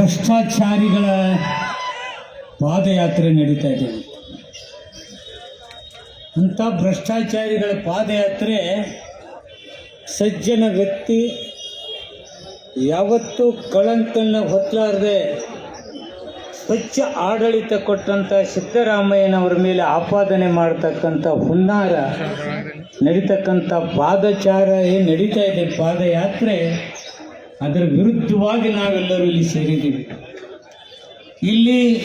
ಭ್ರಷ್ಟಾಚಾರಿಗಳ ಪಾದಯಾತ್ರೆ ನಡೀತಾ ಇದೆ. ಅಂಥ ಭ್ರಷ್ಟಾಚಾರಿಗಳ ಪಾದಯಾತ್ರೆ ಸಜ್ಜನ ವ್ಯಕ್ತಿ ಯಾವತ್ತೂ ಕಳಂಕನ್ನ ಹೊತ್ತಲಾರದೆ ಸ್ವಚ್ಛ ಆಡಳಿತ ಕೊಟ್ಟಂಥ ಸಿದ್ದರಾಮಯ್ಯನವರ ಮೇಲೆ ಆಪಾದನೆ ಮಾಡತಕ್ಕಂಥ ಹುನ್ನಾರ ನಡೀತಕ್ಕಂಥ ಪಾದಚಾರ ಏನು ನಡೀತಾ ಇದೆ? ಪಾದಯಾತ್ರೆ ಅದರ ವಿರುದ್ಧವಾಗಿ ನಾವೆಲ್ಲರೂ ಇಲ್ಲಿ ಸೇರಿದ್ದೀವಿ. ಇಲ್ಲಿ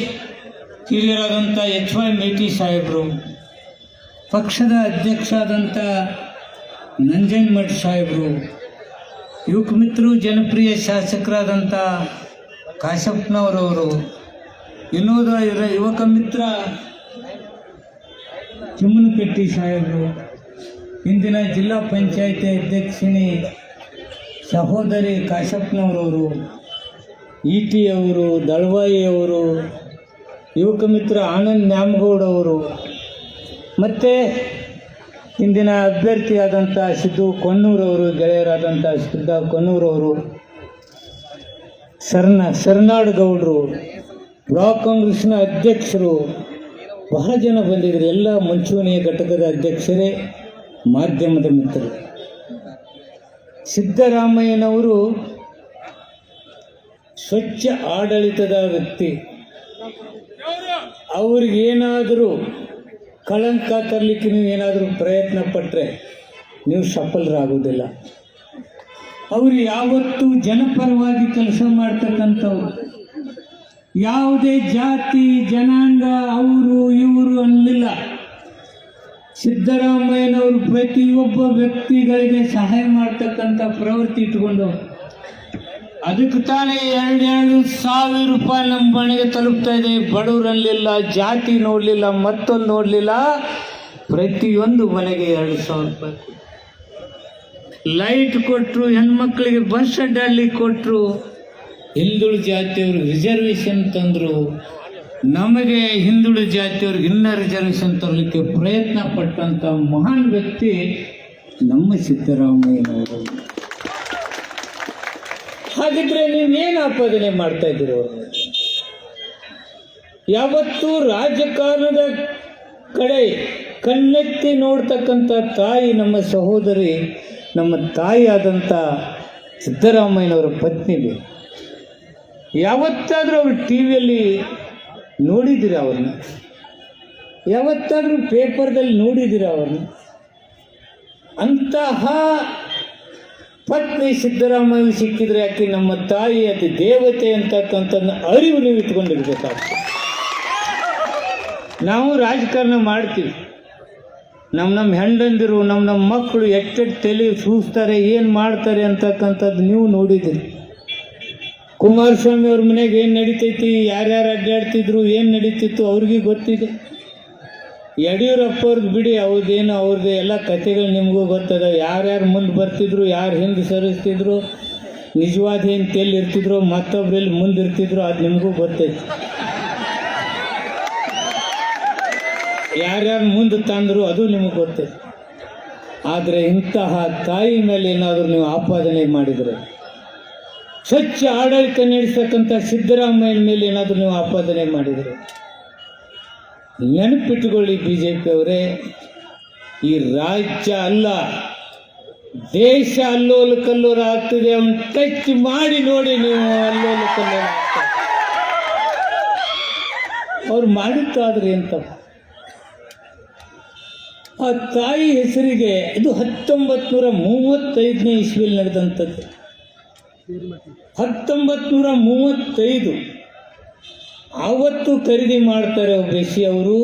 ಹಿರಿಯರಾದಂಥ ಎಚ್ ವೈ ಮೇಟಿ ಸಾಹೇಬರು, ಪಕ್ಷದ ಅಧ್ಯಕ್ಷ ಆದಂಥ ನಂಜನಮಠ ಸಾಹೇಬರು, ಯುವಕ ಮಿತ್ರರು, ಜನಪ್ರಿಯ ಶಾಸಕರಾದಂಥ ಕಾಶಪ್ಪನವರವರು ವಿನೋದ ಇರ- ಯುವಕ ಮಿತ್ರ ಚಿಮ್ಮನಕಟ್ಟಿ ಸಾಹೇಬರು, ಇಂದಿನ ಜಿಲ್ಲಾ ಪಂಚಾಯತಿ ಅಧ್ಯಕ್ಷಿಣಿ ಸಹೋದರಿ ಕಾಶಪ್ಪನವರವರು ಇ ಟಿ ಅವರು ಯುವಕ ಮಿತ್ರ ಆನಂದ್ ನ್ಯಾಮಗೌಡವರು, ಮತ್ತು ಇಂದಿನ ಅಭ್ಯರ್ಥಿಯಾದಂಥ ಸಿದ್ದು ಕೊನ್ನೂರವರು ಗೆಳೆಯರಾದಂಥ ಸಿದ್ದ ಕೊನ್ನೂರವರು ಸರ್ನ, ಸರ್ನಾಡ್ ಗೌಡರು, ಬ್ಲಾಕ್ ಕಾಂಗ್ರೆಸ್ನ ಅಧ್ಯಕ್ಷರು, ಬಹಳ ಜನ ಬಂದಿದ್ದರು. ಎಲ್ಲ ಮುಂಚೂಣಿಯ ಘಟಕದ ಅಧ್ಯಕ್ಷರೇ ಮಾಧ್ಯಮದ ಮಿತ್ರರು. ಸಿದ್ದರಾಮಯ್ಯನವರು ಸ್ವಚ್ಛ ಆಡಳಿತದ ವ್ಯಕ್ತಿ. ಅವ್ರಿಗೇನಾದರೂ ಕಳಂಕ ತರಲಿಕ್ಕೆ ನೀವು ಏನಾದರೂ ಪ್ರಯತ್ನ ಪಟ್ಟರೆ ನೀವು ಸಫಲರಾಗೋದಿಲ್ಲ ಅವರು ಯಾವತ್ತೂ ಜನಪರವಾಗಿ ಕೆಲಸ ಮಾಡ್ತಕ್ಕಂಥವ್ರು. ಯಾವುದೇ ಜಾತಿ, ಜನಾಂಗ, ಅವರು, ಇವರು ಅನ್ನಲಿಲ್ಲ. ಸಿದ್ದರಾಮಯ್ಯನವರು ಪ್ರತಿಯೊಬ್ಬ ವ್ಯಕ್ತಿಗಳಿಗೆ ಸಹಾಯ ಮಾಡ್ತಕ್ಕಂಥ ಪ್ರವೃತ್ತಿ ಇಟ್ಕೊಂಡು ಅದಕ್ಕೆ ತಾನೇ ಎರಡೆರಡು ಸಾವಿರ ರೂಪಾಯಿ ನಮ್ಮ ಮನೆಗೆ ತಲುಪ್ತಾ ಇದೆ. ಬಡವರಲ್ಲಿಲ್ಲ, ಜಾತಿ ನೋಡಲಿಲ್ಲ, ಮತ್ತೊಂದು ನೋಡಲಿಲ್ಲ. ಪ್ರತಿಯೊಂದು ಮನೆಗೆ ಎರಡು ಸಾವಿರ ರೂಪಾಯಿ ಲೈಟ್ ಕೊಟ್ಟರು ಹೆಣ್ಮಕ್ಳಿಗೆ ಬಸ್ ಅಡ್ಡಾಡ್ಲಿಕ್ಕೆ ಕೊಟ್ಟರು ಹಿಂದುಳಿದ ಜಾತಿಯವರು ರಿಸರ್ವೇಷನ್ ತಂದರು. ನಮಗೆ ಹಿಂದುಳಿದ ಜಾತಿಯವ್ರಿಗೆ ಇನ್ನರ್ ಜನರೇಷನ್ ತರಲಿಕ್ಕೆ ಪ್ರಯತ್ನ ಪಟ್ಟಂಥ ಮಹಾನ್ ವ್ಯಕ್ತಿ ನಮ್ಮ ಸಿದ್ದರಾಮಯ್ಯನವರು ಹಾಗಿದ್ರೆ ನೀವೇನು ಆಪಾದನೆ ಮಾಡ್ತಾ ಇದ್ದೀರೋ? ಯಾವತ್ತೂ ರಾಜಕಾರಣದ ಕಡೆ ಕಣ್ಣೆತ್ತಿ ನೋಡ್ತಕ್ಕಂಥ ತಾಯಿ ನಮ್ಮ ಸಹೋದರಿ, ನಮ್ಮ ತಾಯಿ ಆದಂಥ ಸಿದ್ದರಾಮಯ್ಯನವರ ಪತ್ನಿ ಬೇಕು ಯಾವತ್ತಾದರೂ ಅವರು ಟಿ ವಿಯಲ್ಲಿ ನೋಡಿದ್ದೀರಾ ಅವ್ರನ್ನ? ಯಾವತ್ತಾದರೂ ಪೇಪರ್ದಲ್ಲಿ ನೋಡಿದ್ದೀರಾ ಅವ್ರನ್ನ? ಅಂತಹ ಪತ್ನಿ ಸಿದ್ದರಾಮಯ್ಯ ಸಿಕ್ಕಿದ್ರೆ ಯಾಕೆ ನಮ್ಮ ತಾಯಿ ಅತಿ ದೇವತೆ ಅಂತಕ್ಕಂಥದ್ದು ಅರಿವು ನೀವು ಇಟ್ಕೊಂಡಿರ್ಬೇಕಾಗ್ತದೆ ನಾವು ರಾಜಕಾರಣ ಮಾಡ್ತೀವಿ. ನಮ್ಮ ನಮ್ಮ ಹೆಂಡಂದಿರು ನಮ್ಮ ನಮ್ಮ ಮಕ್ಕಳು ಎಟ್ಟೆಟ್ಟು ತಲೆ ಸೂಸ್ತಾರೆ, ಏನು ಮಾಡ್ತಾರೆ ಅಂತಕ್ಕಂಥದ್ದು ನೀವು ನೋಡಿದ್ದೀರಿ ಕುಮಾರಸ್ವಾಮಿ ಅವ್ರ ಮನೆಗೆ ಏನು ನಡೀತೈತಿ? ಯಾರ್ಯಾರು ಅಡ್ಡಾಡ್ತಿದ್ರು, ಏನು ನಡೀತಿತ್ತು ಅವ್ರಿಗೆ ಗೊತ್ತಿದೆ. ಯಡಿಯೂರಪ್ಪ ಅವ್ರಿಗೆ ಬಿಡಿ ಅವ್ರದ್ದೇನು ಅವ್ರದ್ದು ಎಲ್ಲ ಕಥೆಗಳು ನಿಮಗೂ ಗೊತ್ತದ. ಯಾರ್ಯಾರು ಮುಂದೆ ಬರ್ತಿದ್ರು, ಯಾರು ಹಿಂದೆ ಸರಿಸ್ತಿದ್ರು, ನಿಜವಾದ ಏನು ತೆಲ್ಲಿ ಇರ್ತಿದ್ರು ಮತ್ತೊಬ್ರು ಎಲ್ಲಿ ಮುಂದೆ ಇರ್ತಿದ್ರು, ಅದು ನಿಮಗೂ ಗೊತ್ತೈತಿ. ಯಾರ್ಯಾರು ಮುಂದೆ ತಂದರು, ಅದು ನಿಮಗೆ ಗೊತ್ತೈತಿ. ಆದರೆ ಇಂತಹ ತಾಯಿ ಮೇಲೆ ಏನಾದರೂ ನೀವು ಆಪಾದನೆ ಮಾಡಿದರೆ? ಸ್ವಚ್ಛ ಆಡಳಿತ ನಡೆಸ್ತಕ್ಕಂಥ ಸಿದ್ದರಾಮಯ್ಯನ ಮೇಲೆ ಏನಾದರೂ ನೀವು ಆಪಾದನೆ ಮಾಡಿದರೆ? ನೆನಪಿಟ್ಟುಕೊಳ್ಳಿ ಬಿ ಜೆ ಪಿ ಅವರೇ, ಈ ರಾಜ್ಯ ಅಲ್ಲ, ದೇಶ ಅಲ್ಲೋಲ ಕಲ್ಲೋಲ ಆಗ್ತದೆ ಅವನು ಟಚ್ ಮಾಡಿ ನೋಡಿ ನೀವು ಅಲ್ಲೋಲ ಕಲ್ಲೋಲ ಆಗ್ತದೆ ಅವ್ರು ಮಾಡಿದ್ದಾದ್ರೆ ಎಂತ? ಆ ತಾಯಿ ಹೆಸರಿಗೆ, ಇದು ಹತ್ತೊಂಬತ್ತು ನೂರ ಮೂವತ್ತೈದನೇ ಇಸ್ವಿಯಲ್ಲಿ ನಡೆದಂಥದ್ದು. ಹತ್ತೊಂಬತ್ತು ನೂರ ಮೂವತ್ತೈದು. ಆವತ್ತು ಖರೀದಿ ಮಾಡ್ತಾರೆ ಒಬ್ಬ ಅವರು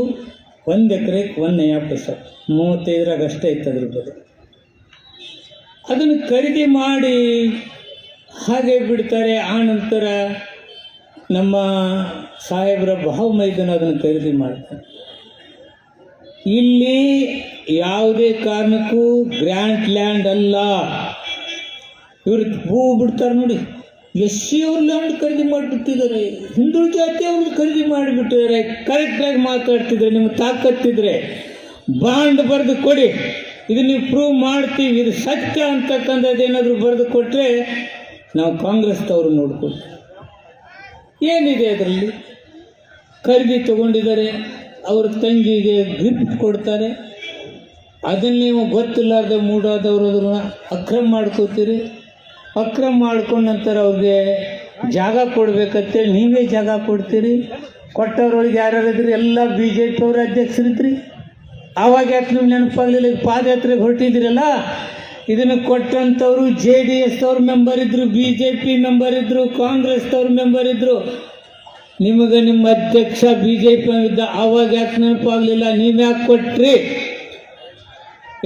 ಒಂದು ಎಕರೆಗೆ ಒಂದು ಎಫ್ ಪೈಸೆ ಮೂವತ್ತೈದರಾಗ ಅಷ್ಟೇ ಇತ್ತು ಅದ್ರ ಬೆಲೆ ಅದನ್ನು ಖರೀದಿ ಮಾಡಿ ಹಾಗೆ ಬಿಡ್ತಾರೆ. ಆ ನಂತರ ನಮ್ಮ ಸಾಹೇಬರ ಭಾವಮೈದನ ಅದನ್ನು ಖರೀದಿ ಮಾಡ್ತಾರೆ. ಇಲ್ಲಿ ಯಾವುದೇ ಕಾರಣಕ್ಕೂ ಗ್ರ್ಯಾಂಡ್ ಲ್ಯಾಂಡ್ ಅಲ್ಲ. ಇವ್ರು ಹೂ ಬಿಡ್ತಾರೆ ನೋಡಿ. ಎಸ್ ಸಿ ಅವ್ರ ಲ್ಯಾಂಡ್ ಖರೀದಿ ಮಾಡಿಬಿಟ್ಟಿದ್ದಾರೆ. ಹಿಂದುಳಿದ ಜಾತಿ ಅವ್ರದ್ದು ಖರೀದಿ ಮಾಡಿಬಿಟ್ಟಿದ್ದಾರೆ. ಕರೆಕ್ಟಾಗಿ ಮಾತಾಡ್ತಿದ್ರೆ, ನಿಮ್ಗೆ ತಾಕತ್ತಿದ್ರೆ ಬಾಂಡ್ ಬರೆದು ಕೊಡಿ. ಇದು ನೀವು ಪ್ರೂವ್ ಮಾಡ್ತೀವಿ. ಇದು ಸತ್ಯ ಅಂತಕ್ಕಂಥದ್ದು ಏನಾದರೂ ಬರೆದು ಕೊಟ್ಟರೆ ನಾವು ಕಾಂಗ್ರೆಸ್ದವ್ರು ನೋಡ್ಕೊಳ್ತೀವಿ. ಏನಿದೆ ಅದರಲ್ಲಿ? ಖರೀದಿ ತಗೊಂಡಿದ್ದಾರೆ. ಅವ್ರ ತಂಗಿಗೆ ಗಿಫ್ಟ್ ಕೊಡ್ತಾರೆ. ಅದನ್ನ ನೀವು ಗೊತ್ತಿಲ್ಲಾರ್ದೆ ಮೂಡಾದವರು ಅದನ್ನು ಅಕ್ರಮ ಮಾಡ್ಕೋತೀರಿ. ಅಕ್ರಮ ಮಾಡ್ಕೊಂಡ ನಂತರ ಅವ್ರಿಗೆ ಜಾಗ ಕೊಡ್ಬೇಕಂತೇಳಿ ನೀವೇ ಜಾಗ ಕೊಡ್ತೀರಿ? ಕೊಟ್ಟವ್ರೊಳಗೆ ಯಾರ್ಯಾರಿದ್ರಿ ಎಲ್ಲ ಬಿ ಜೆ ಪಿ ಅವ್ರ ಅಧ್ಯಕ್ಷರಿದ್ರಿ. ಆವಾಗ ಯಾಕೆ ನಿಮ್ಗೆ ನೆನಪಾಗಲಿಲ್ಲ? ಈಗ ಪಾದಯಾತ್ರೆಗೆ ಹೊರಟಿದ್ದೀರಲ್ಲ? ಇದನ್ನು ಕೊಟ್ಟಂಥವ್ರು ಜೆ ಡಿ ಎಸ್ ಅವ್ರ ಮೆಂಬರ್ ಇದ್ದರು ಬಿ ಜೆ ಪಿ ಮೆಂಬರ್ ಇದ್ದರು ಕಾಂಗ್ರೆಸ್ದವ್ರ ಮೆಂಬರ್ ಇದ್ದರು ನಿಮಗೆ ನಿಮ್ಮ ಅಧ್ಯಕ್ಷ ಬಿ ಜೆ ಪಿ ಇದ್ದ ಆವಾಗ ಯಾಕೆ ನೆನಪಾಗಲಿಲ್ಲ? ನೀವು ಯಾಕೆ ಕೊಟ್ರಿ?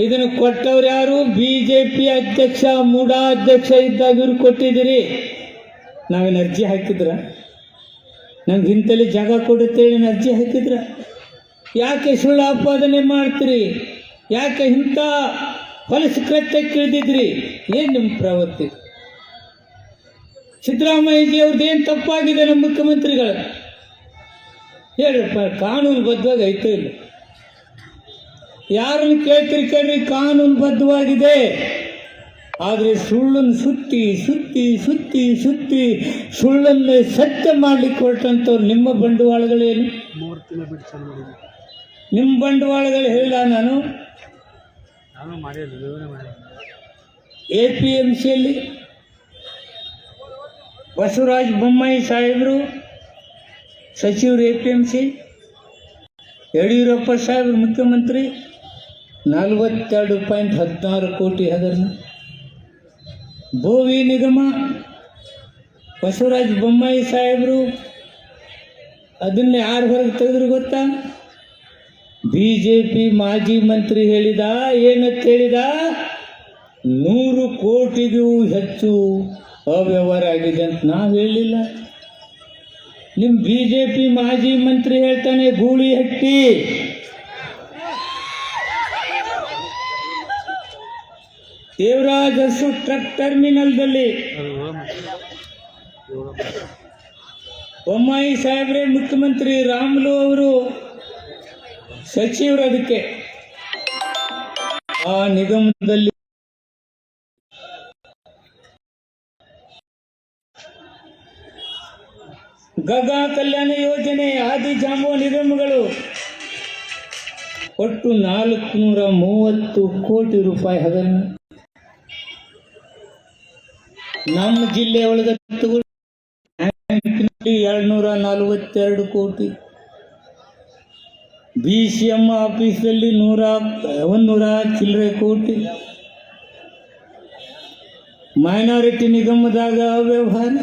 ಇದನ್ನು ಕೊಟ್ಟವ್ರು ಯಾರು? ಬಿ ಜೆ ಪಿ ಅಧ್ಯಕ್ಷ, ಮೂಡಾ ಅಧ್ಯಕ್ಷ ಇದ್ದಾಗ ಇವ್ರು ಕೊಟ್ಟಿದ್ದೀರಿ. ನಾವೇನು ಅರ್ಜಿ ಹಾಕಿದ್ರ? ನಮ್ಗೆ ಇಂತಲ್ಲಿ ಜಾಗ ಕೊಡುತ್ತೇಳಿ ಅರ್ಜಿ ಹಾಕಿದ್ರ? ಯಾಕೆ ಸುಳ್ಳು ಆಪಾದನೆ ಮಾಡ್ತೀರಿ? ಯಾಕೆ ಇಂಥ ಹೊಲಸು ಕೃತ್ಯಕ್ಕೆ ಇಳಿದಿದ್ರಿ ಏನು ನಿಮ್ಮ ಪ್ರವೃತ್ತಿ? ಸಿದ್ದರಾಮಯ್ಯಜಿ ಏನು ತಪ್ಪಾಗಿದೆ ನಮ್ಮ ಮುಖ್ಯಮಂತ್ರಿಗಳು? ಹೇಳ್ರಪ್ಪ, ಕಾನೂನು ಬದ್ಧವಾಗಿ ಐತೋ ಇಲ್ಲ? ಯಾರನ್ನು ಕೇಳ್ತೀರಿ ಕೇಳ್ರಿ ಕಾನೂನುಬದ್ಧವಾಗಿದೆ ಆದರೆ ಸುಳ್ಳನ್ನು ಸುತ್ತಿ ಸುತ್ತಿ ಸುತ್ತಿ ಸುತ್ತಿ ಸುಳ್ಳನ್ನು ಸತ್ಯ ಮಾಡಲಿಕ್ಕೆ ಹೊರಟಂಥವ್ರು ನಿಮ್ಮ ಬಂಡವಾಳಗಳೇನು? ನಿಮ್ಮ ಬಂಡವಾಳಗಳು ಹೇಳಿಲ್ಲ ನಾನು? ಎ ಪಿ ಎಂ ಸಿಯಲ್ಲಿ ಬಸವರಾಜ ಬೊಮ್ಮಾಯಿ ಸಾಹೇಬರು, ಸಚಿವರು A P M C, Yediyurappa ಸಾಹೇಬರು ಮುಖ್ಯಮಂತ್ರಿ ನಲವತ್ತೆರಡು ಪಾಯಿಂಟ್ ಹದಿನಾರು ಕೋಟಿ ಹಗರಣ ಭೂವಿ ನಿಗಮ, ಬಸವರಾಜ ಬೊಮ್ಮಾಯಿ ಸಾಹೇಬರು ಅದನ್ನ ಯಾರು ಹೊರಗೆ ತೆಗೆದ್ರು ಗೊತ್ತಾ? ಬಿ ಜೆ ಪಿ ಮಾಜಿ ಮಂತ್ರಿ ಹೇಳಿದ, ಏನಂತ ಹೇಳಿದ? ನೂರು ಕೋಟಿಗೂ ಹೆಚ್ಚು ಅವ್ಯವಹಾರ ಆಗಿದೆ ಅಂತ ನಾವು ಹೇಳಿಲ್ಲ. ನಿಮ್ಮ ಬಿ ಜೆ ಪಿ ಮಾಜಿ ಮಂತ್ರಿ ಹೇಳ್ತಾನೆ, ಗೂಳಿ ದೇವರಾಜ್ ಅರಸು ಟ್ರಕ್ ಟರ್ಮಿನಲ್ದಲ್ಲಿ. ಬೊಮ್ಮಾಯಿ ಸಾಹೇಬ್ರೆ, ಮುಖ್ಯಮಂತ್ರಿ ರಾಮುಲು ಅವರು ಸಚಿವರು ಅದಕ್ಕೆ. ಆ ನಿಗಮದಲ್ಲಿ ಗಗಾ ಕಲ್ಯಾಣ ಯೋಜನೆ ಆದಿ ಜಾಂಬುವ ನಿಗಮಗಳು ಒಟ್ಟು ನಾಲ್ಕುನೂರ ಮೂವತ್ತು ಕೋಟಿ ರೂಪಾಯಿ ಹಗರಣ ನಮ್ಮ ಜಿಲ್ಲೆ ಒಳಗೆ ಎರಡ್ನೂರ ನಲವತ್ತೆರಡು ಕೋಟಿ. ಬಿ ಸಿ ಎಂ ಆಫೀಸಲ್ಲಿ ನೂರ, ಒಂದೂರ ಚಿಲ್ಲರೆ ಕೋಟಿ. ಮೈನಾರಿಟಿ ನಿಗಮದಾಗ ವ್ಯವಹಾರ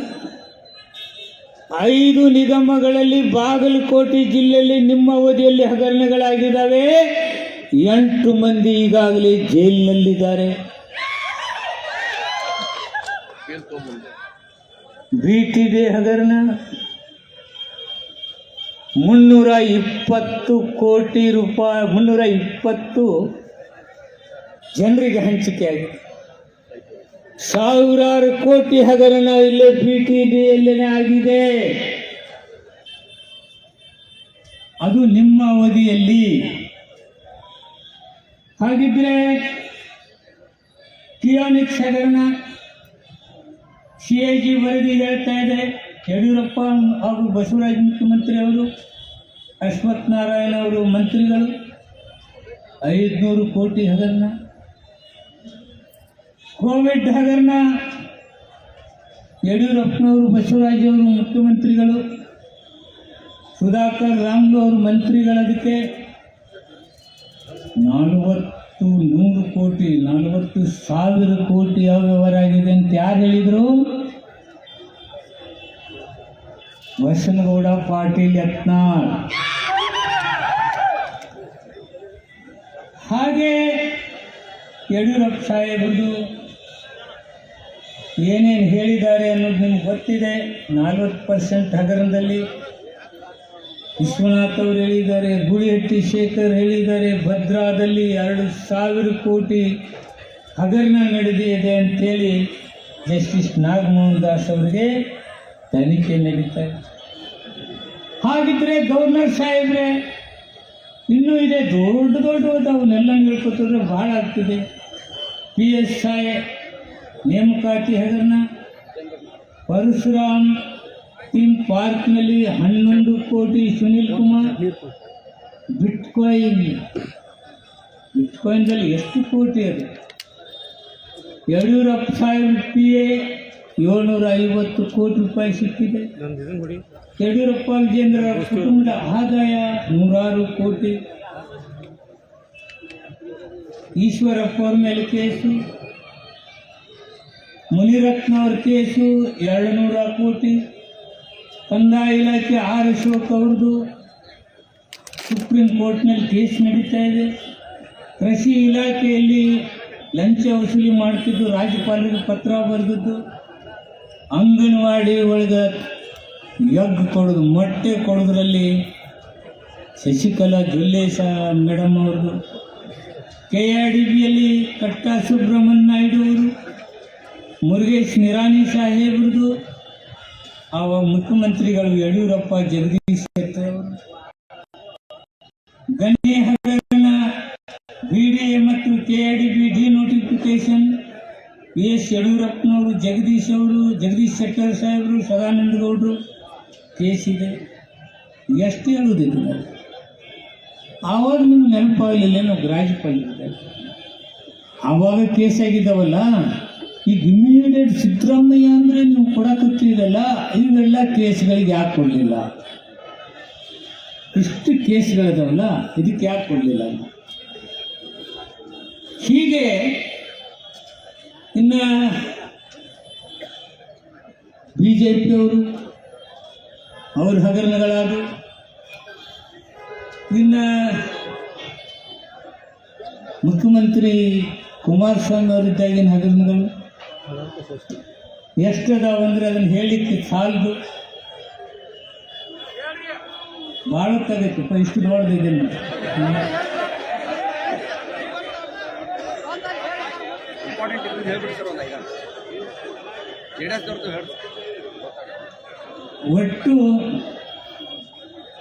ಐದು ನಿಗಮಗಳಲ್ಲಿ ಬಾಗಲಕೋಟೆ ಜಿಲ್ಲೆಯಲ್ಲಿ ನಿಮ್ಮ ಅವಧಿಯಲ್ಲಿ ಹಗರಣಗಳಾಗಿದ್ದಾವೆ. ಎಂಟು ಮಂದಿ ಈಗಾಗಲೇ ಜೈಲಿನಲ್ಲಿದ್ದಾರೆ. ಬಿ ಟಿ ಡಿ ಹಗರಣ ಮುನ್ನೂರ ಇಪ್ಪತ್ತು ಕೋಟಿ ರೂಪಾಯಿ, ಮುನ್ನೂರ ಇಪ್ಪತ್ತು ಜನರಿಗೆ ಹಂಚಿಕೆ ಆಗಿದೆ. ಸಾವಿರಾರು ಕೋಟಿ ಹಗರಣ ಇಲ್ಲೇ ಬಿ ಟಿ ಡಿಯಲ್ಲೇ ಆಗಿದೆ. ಅದು ನಿಮ್ಮ ಅವಧಿಯಲ್ಲಿ. ಹಾಗಿದ್ರೆ ಕಿಯಾನಿಕ್ಸ್ ಹಗರಣ ಸಿ ಎ ಜಿ ವರದಿ ಹೇಳ್ತಾ ಇದೆ, ಯಡಿಯೂರಪ್ಪ ಹಾಗೂ ಬಸವರಾಜ ಮುಖ್ಯಮಂತ್ರಿ ಅವರು, ಅಶ್ವಥ್ ನಾರಾಯಣ ಅವರು ಮಂತ್ರಿಗಳು, ಐದುನೂರು ಕೋಟಿ ಹಗರಣ, ಕೋವಿಡ್ ಹಗರಣ, ಯಡಿಯೂರಪ್ಪನವರು, ಬಸವರಾಜ್ ಅವರು ಮುಖ್ಯಮಂತ್ರಿಗಳು, ಸುಧಾಕರ್ ರಾಮ್ಲು ಅವರು ಮಂತ್ರಿಗಳದಕ್ಕೆ ನಲವತ್ತು ನೂರು ಕೋಟಿ, ನಲವತ್ತು ಸಾವಿರ ಕೋಟಿ ಅವ್ಯವಹಾರ ಆಗಿದೆ ಅಂತ ಯಾರು ಹೇಳಿದರು? ವಸನಗೌಡ ಪಾಟೀಲ್, ಯತ್ನಾಳ್. ಹಾಗೆ ಯಡಿಯೂರಪ್ಪ ಸಾಹೇಬರು ಏನೇನು ಹೇಳಿದ್ದಾರೆ ಅನ್ನೋದು ನಿಮ್ಗೆ ಗೊತ್ತಿದೆ. ನಲ್ವತ್ತು ಪರ್ಸೆಂಟ್ ಹಗರಣದಲ್ಲಿ ವಿಶ್ವನಾಥ್ ಅವರು ಹೇಳಿದ್ದಾರೆ, ಗುಳಿಹಟ್ಟಿ ಶೇಖರ್ ಹೇಳಿದ್ದಾರೆ, ಭದ್ರಾದಲ್ಲಿ ಎರಡು ಸಾವಿರ ಕೋಟಿ ಹಗರಣ ನಡೆದಿದೆ ಅಂತೇಳಿ ಜಸ್ಟಿಸ್ ನಾಗಮೋಹನ್ ದಾಸ್ ಅವರಿಗೆ ತನಿಖೆ ನಡೀತಾ ಇದೆ. ಹಾಗಿದ್ರೆ ಗವರ್ನರ್ ಸಾಹೇಬ್ರೆ, ಇನ್ನೂ ಇದೆ ದೊಡ್ಡ ದೊಡ್ಡ ಅವನ್ನೆಲ್ಲ ಹೇಳ್ಕೊತಿದ್ರೆ ಭಾಳ ಆಗ್ತಿದೆ. ಪಿ ಎಸ್ ಐ ನೇಮಕಾತಿ ಹಗರಣ, ಪರಶುರಾಮ್ ಥೀಮ್ ಪಾರ್ಕ್ನಲ್ಲಿ ಹನ್ನೊಂದು ಕೋಟಿ ಸುನಿಲ್ ಕುಮಾರ್. ಬಿಟ್ಕಾಯಿನ್ ಬಿಟ್ಕಾಯಿನ್ದಲ್ಲಿ ಎಷ್ಟು ಕೋಟಿ ಅದು ಯಡಿಯೂರಪ್ಪ ಸಾಹೇಬ್ ಪಿ ಎ ಏಳ್ನೂರ ಐವತ್ತು ಕೋಟಿ ರೂಪಾಯಿ ಸಿಕ್ಕಿದೆ. ಯಡಿಯೂರಪ್ಪ ವಿಜೇಂದ್ರ ಕುಟುಂಬದ ಆದಾಯ ನೂರಾರು ಕೋಟಿ. ಈಶ್ವರಪ್ಪ ಅವ್ರ ಮೇಲೆ ಕೇಸು. ಮುನಿರತ್ನ ಅವ್ರ ಕೇಸು ಎರಡು ನೂರ ಕೋಟಿ. ಕಂದಾಯ ಇಲಾಖೆ ಆರ್ ಅಶೋಕ್ ಅವ್ರದ್ದು ಸುಪ್ರೀಂ ಕೋರ್ಟ್ನಲ್ಲಿ ಕೇಸ್ ನಡೀತಾ ಇದೆ. ಕೃಷಿ ಇಲಾಖೆಯಲ್ಲಿ ಲಂಚ ವಸೂಲಿ ಮಾಡ್ತಿದ್ದು ರಾಜ್ಯಪಾಲರಿಗೆ ಪತ್ರ ಬರೆದಿದ್ದು, ಅಂಗನವಾಡಿ ಒಳಗೆ ಯಗ್ ಕೊಡೋದು, ಮೊಟ್ಟೆ ಕೊಡೋದ್ರಲ್ಲಿ ಶಶಿಕಲಾ ಜೊಲ್ಲೇಶ ಮೇಡಮ್ ಅವ್ರದ್ದು ಕೆ ಆರ್ ಡಿ ಬಿಯಲ್ಲಿ ಕಟ್ಟಾ ಸುಬ್ರಹ್ಮಣ್ಯ ನಾಯ್ಡು ಅವರು, ಮುರುಗೇಶ್ ನಿರಾಣಿ ಸಾಹೇಬ್ರದ್ದು ಆವಾಗ ಮುಖ್ಯಮಂತ್ರಿಗಳು ಯಡಿಯೂರಪ್ಪ, ಜಗದೀಶ್ ಶೆಟ್ಟರ್. ಅವರು ಗಣ್ಯ ಹಗರಣ ಬಿಡಿಎ ಮತ್ತು K D B D notification B S ಯಡಿಯೂರಪ್ಪನವರು, ಜಗದೀಶ್ ಅವರು, ಜಗದೀಶ್ ಶೆಟ್ಟರ್ ಸಾಹೇಬರು, ಸದಾನಂದ ಗೌಡರು ಇದೆ. ಎಷ್ಟು ಹೇಳುವುದಿಲ್ಲ ಆವಾಗ ನಿಮ್ಗೆ ನೆನಪಾಗಲಿಲ್ಲ ನಾವು ರಾಜ್ಯಪಾಲಿದ್ದಾರೆ ಆವಾಗ ಕೇಸ್ ಆಗಿದ್ದಾವಲ್ಲ? ಈಗ ಇಮಿಡಿಯೇಟ್ ಸಿದ್ದರಾಮಯ್ಯ ಅಂದರೆ ನೀವು ಕೊಡಕತ್ತಿರಲ್ಲ ಇವೆಲ್ಲ ಕೇಸ್ಗಳಿಗೆ ಯಾಕೆ ಕೊಡಲಿಲ್ಲ? ಇಷ್ಟು ಕೇಸ್ಗಳಿದಾವಲ್ಲ ಇದಕ್ಕೆ ಯಾಕೆ ಕೊಡಲಿಲ್ಲ? ಹೀಗೆ ಇನ್ನು ಬಿ ಜೆ ಪಿಯವರು ಅವ್ರ ಹಗರಣಗಳಾದವು ಇನ್ನು ಮುಖ್ಯಮಂತ್ರಿ ಕುಮಾರಸ್ವಾಮಿ ಅವರಿದ್ದಾಗಿನ ಹಗರಣಗಳು ಎಷ್ಟದಾವಂದ್ರೆ ಅದನ್ನು ಹೇಳಲಿಕ್ಕೆ ಸಾಲದು? ಭಾಳ ತಗೈತಪ್ಪ ಇಷ್ಟು ದೊಡ್ಡದಿದೆ ಒಟ್ಟು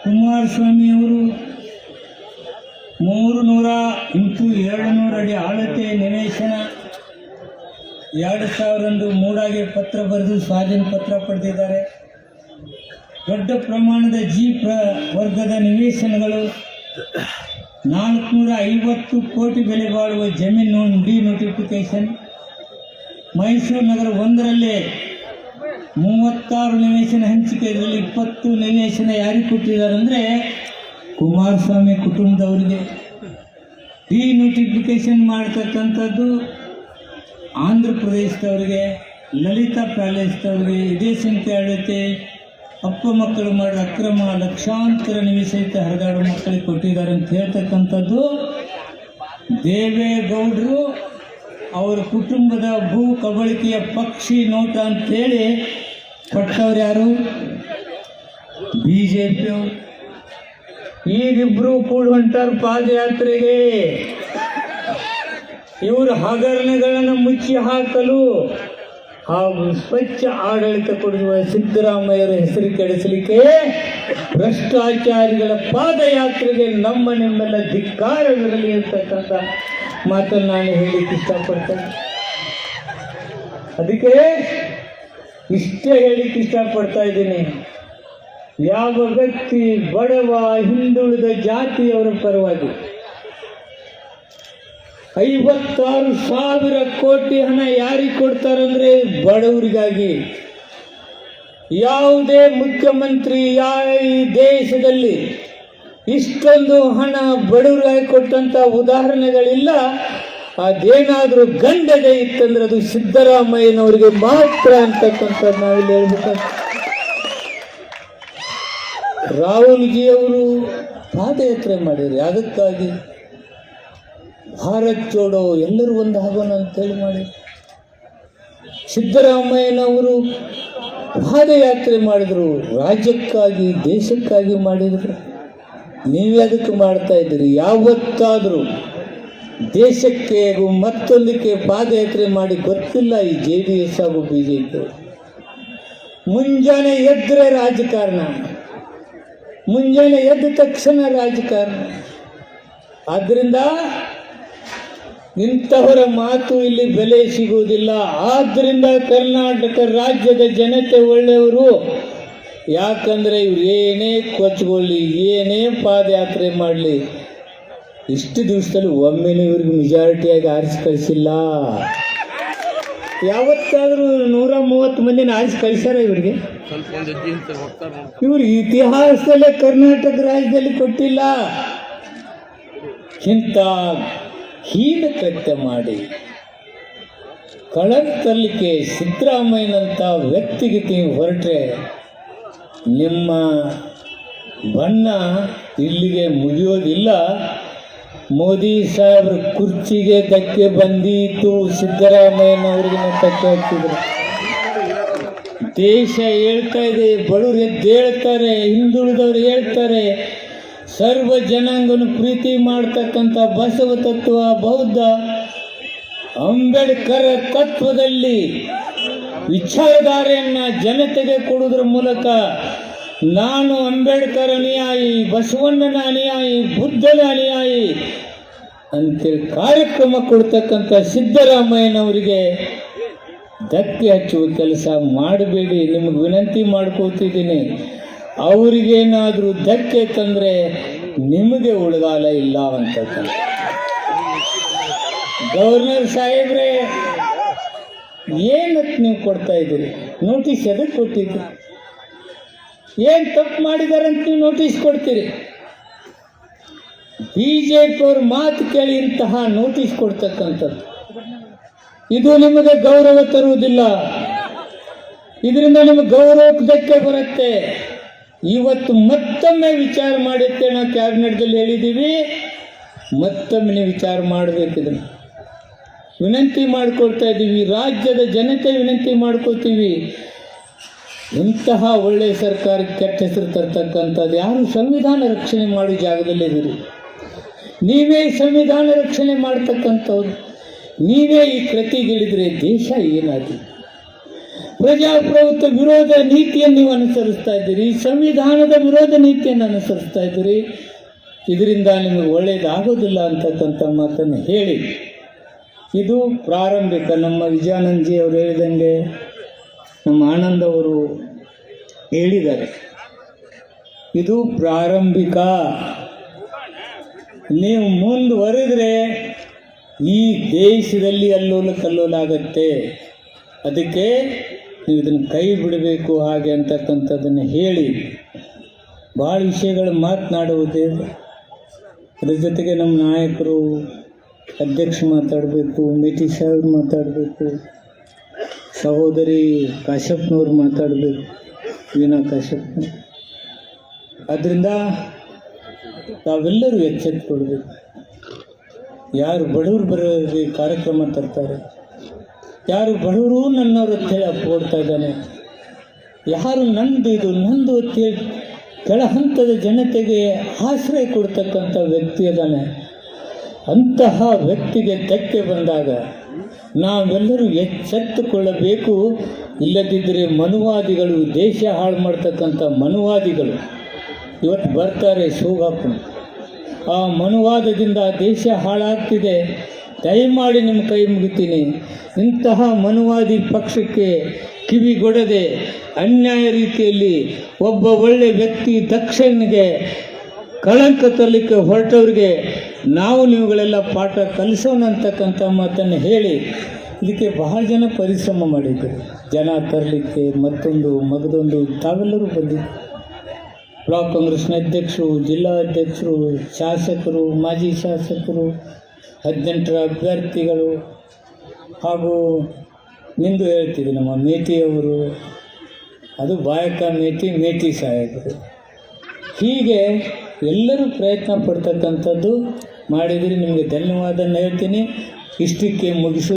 ಕುಮಾರಸ್ವಾಮಿ ಅವರು ಮೂರು ನೂರ ಇಂಟು ಎರಡು ನೂರು ಅಡಿ ಆಳತೆ ನಿವೇಶನ ಎರಡು ಸಾವಿರಂದು ಮೂಡಾಗೆ ಪತ್ರ ಬರೆದು ಸ್ವಾಧೀನ ಪತ್ರ ಪಡೆದಿದ್ದಾರೆ. ದೊಡ್ಡ ಪ್ರಮಾಣದ ಜಿ ಪ್ರ ವರ್ಗದ ನಿವೇಶನಗಳು ನಾಲ್ಕುನೂರ ಐವತ್ತು ಕೋಟಿ ಬೆಲೆ ಬಾಳುವ ಜಮೀನು ಡಿ ನೋಟಿಫಿಕೇಶನ್ ಮೈಸೂರು ನಗರ ಒಂದರಲ್ಲೇ ಮೂವತ್ತಾರು ನಿವೇಶನ ಹಂಚಿಕೆ, ಇದರಲ್ಲಿ ಇಪ್ಪತ್ತು ನಿವೇಶನ ಯಾರಿಗೆ ಕೊಟ್ಟಿದ್ದಾರೆ ಅಂದರೆ ಕುಮಾರಸ್ವಾಮಿ ಕುಟುಂಬದವರಿಗೆ. ಡಿ ನೋಟಿಫಿಕೇಶನ್ ಮಾಡ್ತಕ್ಕಂಥದ್ದು ಆಂಧ್ರ ಪ್ರದೇಶದವ್ರಿಗೆ, ಲಲಿತಾ ಪ್ಯಾಲೇಸ್ದವ್ರಿಗೆ ಇದೇ ಸಂಖ್ಯೆ ಆಡಳಿತೆ ಅಪ್ಪ ಮಕ್ಕಳು ಮಾಡಿದ ಅಕ್ರಮ ಲಕ್ಷಾಂತರ ನಿವೇಶಿತ ಹರಿದಾಡೋ ಮಕ್ಕಳಿಗೆ ಕೊಟ್ಟಿದ್ದಾರೆ ಅಂತ ಹೇಳ್ತಕ್ಕಂಥದ್ದು ದೇವೇಗೌಡರು ಅವರ ಕುಟುಂಬದ ಭೂ ಕಬಳಿಕೆಯ ಪಕ್ಷಿ ನೋಟ ಅಂತೇಳಿ ಕೊಟ್ಟವ್ರು ಯಾರು? ಬಿ ಜೆ ಪಿಯವರು ಈಗಿಬ್ಬರು ಕೂಡ ಹೊಂಟಾರ ಪಾದಯಾತ್ರೆಗೆ. ಇವರು ಹಗರಣಗಳನ್ನು ಮುಚ್ಚಿ ಹಾಕಲು ಹಾಗೂ ಸ್ವಚ್ಛ ಆಡಳಿತ ಕೊಡುವ ಸಿದ್ದರಾಮಯ್ಯರ ಹೆಸರು ಕೆಡಿಸಲಿಕ್ಕೆ ಭ್ರಷ್ಟಾಚಾರಿಗಳ ಪಾದಯಾತ್ರೆಗೆ ನಮ್ಮ ನಿಮ್ಮೆಲ್ಲ ಧಿಕ್ಕಾರವಿರಲಿ ಅಂತಕ್ಕಂಥ ಮಾತನ್ನು ನಾನು ಹೇಳಲಿಕ್ಕೆ ಇಷ್ಟಪಡ್ತೇನೆ. ಅದಕ್ಕೆ ಇಷ್ಟೇ ಹೇಳಿಕ್ಕೆ ಇಷ್ಟಪಡ್ತಾ ಇದ್ದೀನಿ. ಯಾವ ವ್ಯಕ್ತಿ ಬಡವ ಹಿಂದುಳಿದ ಜಾತಿಯವರ ಪರವಾಗಿ ಐವತ್ತಾರು ಸಾವಿರ ಕೋಟಿ ಹಣ ಯಾರಿಗೆ ಕೊಡ್ತಾರಂದ್ರೆ ಬಡವರಿಗಾಗಿ? ಯಾವುದೇ ಮುಖ್ಯಮಂತ್ರಿ ಯಾವ ದೇಶದಲ್ಲಿ ಇಷ್ಟೊಂದು ಹಣ ಬಡವರಿಗಾಗಿ ಕೊಟ್ಟಂತ ಉದಾಹರಣೆಗಳಿಲ್ಲ. ಅದೇನಾದರೂ ಗಂಡದೆ ಇತ್ತಂದ್ರೆ ಅದು ಸಿದ್ದರಾಮಯ್ಯನವರಿಗೆ ಮಾತ್ರ ಅಂತಕ್ಕಂಥ ನಾವಿಲ್ಲಿ ಹೇಳ್ಬೇಕಂತ ರಾಹುಲ್ ಜಿ ಅವರು ಪಾದಯಾತ್ರೆ ಮಾಡಿದ್ರು ಅದಕ್ಕಾಗಿ ಭಾರತ್ ಜೋಡೋ, ಎಲ್ಲರೂ ಒಂದು ಆಗೋಣ ಅಂತೇಳಿ ಮಾಡಿ. ಸಿದ್ದರಾಮಯ್ಯನವರು ಪಾದಯಾತ್ರೆ ಮಾಡಿದರು, ರಾಜ್ಯಕ್ಕಾಗಿ, ದೇಶಕ್ಕಾಗಿ ಮಾಡಿದರು. ನೀವೇ ಅದಕ್ಕೆ ಮಾಡ್ತಾ ಇದ್ದೀರಿ. ಯಾವತ್ತಾದರೂ ದೇಶಕ್ಕೆ ಮತ್ತೊಂದಕ್ಕೆ ಪಾದಯಾತ್ರೆ ಮಾಡಿ ಗೊತ್ತಿಲ್ಲ ಈ ಜೆ ಡಿ ಎಸ್ ಹಾಗೂ ಬಿ ಜೆ ಪಿ. ಮುಂಜಾನೆ ಎದ್ದರೆ ರಾಜಕಾರಣ. ಮುಂಜಾನೆ ಎದ್ದ ತಕ್ಷಣ ರಾಜಕಾರಣ. ಆದ್ದರಿಂದ ಇಂತಹವರ ಮಾತು ಇಲ್ಲಿ ಬೆಲೆ ಸಿಗುವುದಿಲ್ಲ. ಆದ್ದರಿಂದ ಕರ್ನಾಟಕ ರಾಜ್ಯದ ಜನತೆ ಒಳ್ಳೆಯವರು. ಯಾಕಂದರೆ ಇವ್ರು ಏನೇ ಕೊಚ್ಕೊಳ್ಳಿ, ಏನೇ ಪಾದಯಾತ್ರೆ ಮಾಡಲಿ, ಇಷ್ಟು ದಿವಸದಲ್ಲಿ ಒಮ್ಮೆನೂ ಇವ್ರಿಗೆ ಮೆಜಾರಿಟಿಯಾಗಿ ಆರಿಸಿ ಕಳಿಸಿಲ್ಲ. ಯಾವತ್ತಾದರೂ ನೂರ ಮೂವತ್ತು ಮಂದಿನ ಆರಿಸಿ ಕಳಿಸ್ಯಾರ ಇವ್ರಿಗೆ? ಇವರು ಇತಿಹಾಸದಲ್ಲೇ ಕರ್ನಾಟಕ ರಾಜ್ಯದಲ್ಲಿ ಕೊಟ್ಟಿಲ್ಲ. ಇಂಥ ಹೀನ ಕಟ್ಟೆ ಮಾಡಿ. ಕಳಂಕ ತರಲಿಕ್ಕೆ ಸಿದ್ದರಾಮಯ್ಯನಂಥ ವ್ಯಕ್ತಿಗೆ ನೀವು ಹೊರಟ್ರೆ ನಿಮ್ಮ ಬಣ್ಣ ಇಲ್ಲಿಗೆ ಮುಗಿಯೋದಿಲ್ಲ. ಮೋದಿ ಸಾಹೇಬ್ರ ಕುರ್ಚಿಗೆ ಧಕ್ಕೆ ಬಂದೀತು ಸಿದ್ದರಾಮಯ್ಯನವ್ರಿಗೆ ಧಕ್ಕೆ ಹಾಕಿದ್ರು ದೇಶ ಹೇಳ್ತಾ ಇದೆ, ಬಡವ್ರು ಎದ್ದು ಹೇಳ್ತಾರೆ ಹಿಂದುಳಿದವರು ಹೇಳ್ತಾರೆ ಸರ್ವ ಜನಾಂಗನ ಪ್ರೀತಿ ಮಾಡ್ತಕ್ಕಂಥ ಬಸವ ತತ್ವ ಬೌದ್ಧ ಅಂಬೇಡ್ಕರ್ ತತ್ವದಲ್ಲಿ ವಿಚಾರಧಾರೆಯನ್ನ ಜನತೆಗೆ ಕೊಡುವುದರ ಮೂಲಕ ನಾನು ಅಂಬೇಡ್ಕರ್ ಅನುಯಾಯಿ, ಬಸವಣ್ಣನ ಅನುಯಾಯಿ, ಬುದ್ಧನ ಅನುಯಾಯಿ ಅಂತೇಳಿ ಕಾರ್ಯಕ್ರಮ ಕೊಡ್ತಕ್ಕಂಥ ಸಿದ್ದರಾಮಯ್ಯನವರಿಗೆ ಧಕ್ಕೆ ಹಚ್ಚುವ ಕೆಲಸ ಮಾಡಬೇಡಿ. ನಿಮಗೆ ವಿನಂತಿ ಮಾಡ್ಕೋತಿದ್ದೀನಿ. ಅವರಿಗೇನಾದರೂ ಧಕ್ಕೆ ತಂದರೆ ನಿಮಗೆ ಉಳಗಾಲ ಇಲ್ಲ ಅಂತ ಗವರ್ನರ್ ಸಾಹೇಬ್ರೆ ಏನಕ್ಕೆ ನೀವು ಕೊಡ್ತಾ ಇದ್ದೀರಿ? ನೋಟಿಸ್ ಎದಕ್ಕೆ ಕೊಟ್ಟಿದ್ರಿ ಏನು ತಪ್ಪು ಮಾಡಿದ್ದಾರೆ ಅಂತ ನೀವು ನೋಟಿಸ್ ಕೊಡ್ತೀರಿ? ಬಿ ಜೆ ಪಿಯವ್ರ ಮಾತು ಕೇಳಿ ಇಂತಹ ನೋಟಿಸ್ ಕೊಡ್ತಕ್ಕಂಥದ್ದು. ಇದು ನಿಮಗೆ ಗೌರವ ತರುವುದಿಲ್ಲ. ಇದರಿಂದ ನಿಮಗೆ ಗೌರವಕ್ಕೆ ಬರುತ್ತೆ. ಇವತ್ತು ಮತ್ತೊಮ್ಮೆ ವಿಚಾರ ಮಾಡುತ್ತೆ ನಾವು ಕ್ಯಾಬಿನೆಟ್ದಲ್ಲಿ ಹೇಳಿದ್ದೀವಿ. ಮತ್ತೊಮ್ಮೆ ವಿಚಾರ ಮಾಡಬೇಕಿದನ್ನು ವಿನಂತಿ ಮಾಡ್ಕೊಳ್ತಾ ಇದ್ದೀವಿ. ರಾಜ್ಯದ ಜನತೆ ವಿನಂತಿ ಮಾಡ್ಕೊಳ್ತೀವಿ. ಇಂತಹ ಒಳ್ಳೆಯ ಸರ್ಕಾರಕ್ಕೆ ಕೆಟ್ಟ ಹೆಸರು ತರ್ತಕ್ಕಂಥದ್ದು ಯಾರು ಸಂವಿಧಾನ ರಕ್ಷಣೆ ಮಾಡೋ ಜಾಗದಲ್ಲಿದ್ದೀರಿ ನೀವೇ ಸಂವಿಧಾನ ರಕ್ಷಣೆ ಮಾಡ್ತಕ್ಕಂಥವ್ರು. ನೀವೇ ಈ ಕೃತಿಗಿಳಿದ್ರೆ ದೇಶ ಏನಾಗಿದೆ ಪ್ರಜಾಪ್ರಭುತ್ವ ವಿರೋಧ ನೀತಿಯನ್ನು ನೀವು ಅನುಸರಿಸ್ತಾ ಇದ್ದೀರಿ, ಸಂವಿಧಾನದ ವಿರೋಧ ನೀತಿಯನ್ನು ಅನುಸರಿಸ್ತಾ ಇದ್ದೀರಿ. ಇದರಿಂದ ನಿಮಗೆ ಒಳ್ಳೆಯದಾಗೋದಿಲ್ಲ ಅಂತಕ್ಕಂಥ ಮಾತನ್ನು ಹೇಳಿ. ಇದು ಪ್ರಾರಂಭಿಕ. ನಮ್ಮ ವಿಜಯಾನಂದಜಿ ಅವರು ಹೇಳಿದಂಗೆ ನಮ್ಮ ಆನಂದ್ ಅವರು ಹೇಳಿದ್ದಾರೆ. ಇದು ಪ್ರಾರಂಭಿಕ. ನೀವು ಮುಂದುವರೆದ್ರೆ ಈ ದೇಶದಲ್ಲಿ ಅಲ್ಲೋಲ ಕಲ್ಲೋಲ ಆಗತ್ತೆ ಅದಕ್ಕೆ ನೀವು ಇದನ್ನು ಕೈ ಬಿಡಬೇಕು ಹಾಗೆ ಅಂತಕ್ಕಂಥದ್ದನ್ನು ಹೇಳಿ ಭಾಳ ವಿಷಯಗಳು ಮಾತನಾಡುವುದೇ ಅದ್ರ ಜೊತೆಗೆ ನಮ್ಮ ನಾಯಕರು ಅಧ್ಯಕ್ಷ ಮಾತಾಡಬೇಕು ಮೇಟಿ ಸಾಹೇಬ್ ಮಾತಾಡಬೇಕು, ಸಹೋದರಿ ಕಾಶ್ಯಪ್ನವ್ರು ಮಾತಾಡಬೇಕು ವೀನಾ ಕಾಶ್ಯಪ್ ಅದರಿಂದ ತಾವೆಲ್ಲರೂ ಎಚ್ಚೆತ್ತುಕೊಳ್ಬೇಕು. ಯಾರು ಬಡವರು ಬರೋರಿಗೆ ಕಾರ್ಯಕ್ರಮ ತರ್ತಾರೆ. ಯಾರು ಬಡವರು ಅಂತ ಅಂತೇಳಿ ಓಡ್ತಾ ಇದ್ದಾನೆ. ಯಾರು ನಂದು ಇದು, ನಂದು ಅಂತೇಳಿ ಕೆಳ ಹಂತದ ಜನತೆಗೆ ಆಶ್ರಯ ಕೊಡ್ತಕ್ಕಂಥ ವ್ಯಕ್ತಿ ಇದ್ದಾನೆ. ಅಂತಹ ವ್ಯಕ್ತಿಗೆ ಧಕ್ಕೆ ಬಂದಾಗ ನಾವೆಲ್ಲರೂ ಎಚ್ಚೆತ್ತುಕೊಳ್ಳಬೇಕು. ಇಲ್ಲದಿದ್ದರೆ ಮನುವಾದಿಗಳು ದೇಶ ಹಾಳು ಮಾಡ್ತಕ್ಕಂಥ ಮನುವಾದಿಗಳು ಇವತ್ತು ಬರ್ತಾರೆ ಸೋಗಾಪನ ಆ ಮನುವಾದದಿಂದ ದೇಶ ಹಾಳಾಗ್ತಿದೆ. ದಯಮಾಡಿ ನಿಮ್ಮ ಕೈ ಮುಗಿತೀನಿ. ಇಂತಹ ಮನುವಾದಿ ಪಕ್ಷಕ್ಕೆ ಕಿವಿಗೊಡದೆ ಅನ್ಯಾಯ ರೀತಿಯಲ್ಲಿ ಒಬ್ಬ ಒಳ್ಳೆ ವ್ಯಕ್ತಿ ದಕ್ಷನಿಗೆ ಕಳಂಕ ತರಲಿಕ್ಕೆ ಹೊರಟವ್ರಿಗೆ ನಾವು ನೀವುಗಳೆಲ್ಲ ಪಾಠ ಕಲಿಸೋಣ ಅಂತಕ್ಕಂಥ ಮಾತನ್ನು ಹೇಳಿ ಇದಕ್ಕೆ ಬಹಳ ಜನ ಪರಿಶ್ರಮ ಮಾಡಿದ್ದರು. ಜನ ತರಲಿಕ್ಕೆ ಮತ್ತೊಂದು ಮಗದೊಂದು ತಾವೆಲ್ಲರೂ ಬಂದಿದ್ದರು. ಬ್ಲಾಕ್ ಕಾಂಗ್ರೆಸ್ನ ಅಧ್ಯಕ್ಷರು, ಜಿಲ್ಲಾ ಅಧ್ಯಕ್ಷರು, ಶಾಸಕರು, ಮಾಜಿ ಶಾಸಕರು ಹದಿನೆಂಟರ ಅಭ್ಯರ್ಥಿಗಳು ಹಾಗೂ ನಿಂದು ಹೇಳ್ತಿದ್ದೆ ನಮ್ಮ ಮೇಟಿಯವರು ಅದು ಬಾಯಕ ಮೇಟಿ ಮೇಟಿ ಸಾಹೇಬರು. ಹೀಗೆ ಎಲ್ಲರೂ ಪ್ರಯತ್ನ ಪಡ್ತಕ್ಕಂಥದ್ದು ಮಾಡಿದರೆ ನಿಮಗೆ ಧನ್ಯವಾದ ಹೇಳ್ತೀನಿ. ಇಷ್ಟಕ್ಕೆ ಮುಗಿಸು.